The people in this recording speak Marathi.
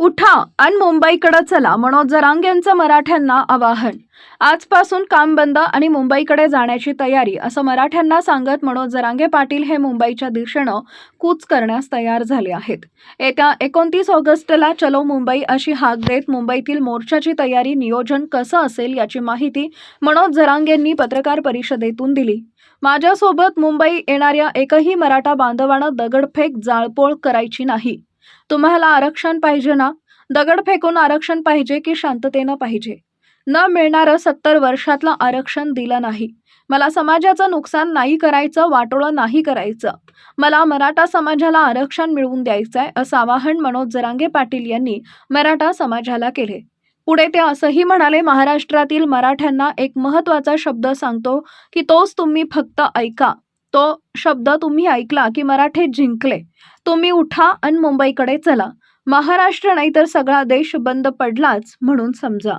उठा आणि मुंबईकडे चला मनोज जरांग यांचं मराठ्यांना आवाहन. आजपासून काम बंद आणि मुंबईकडे जाण्याची तयारी असं मराठ्यांना सांगत मनोज जरांगे पाटील हे मुंबईच्या दिशेनं कूच करण्यास तयार झाले आहेत. येत्या एकोणतीस ऑगस्टला चलो मुंबई अशी हाक देत मुंबईतील मोर्चाची तयारी नियोजन कसं असेल याची माहिती मनोज जरांग यांनी पत्रकार परिषदेतून दिली. माझ्यासोबत मुंबई येणाऱ्या एकही मराठा बांधवानं दगडफेक जाळपोळ करायची नाही. तुम्हाला आरक्षण पाहिजे ना? दगड फेकून आरक्षण पाहिजे की शांततेनं पाहिजे? न मिळणारं सत्तर वर्षातलं आरक्षण दिलं नाही. मला समाजाचं नुकसान नाही करायचं वाटोळं नाही करायचं. मला मराठा समाजाला आरक्षण मिळवून द्यायचंय असं आवाहन मनोज जरांगे पाटील यांनी मराठा समाजाला केले. पुढे ते असंही म्हणाले महाराष्ट्रातील मराठ्यांना एक महत्त्वाचा शब्द सांगतो की तोच तुम्ही फक्त ऐका. तो शब्द तुम्ही ऐकला की मराठे जिंकले. तुम्ही उठा आणि मुंबईकडे चला. महाराष्ट्र नाही तर सगळा देश बंद पडलाच म्हणून समजा.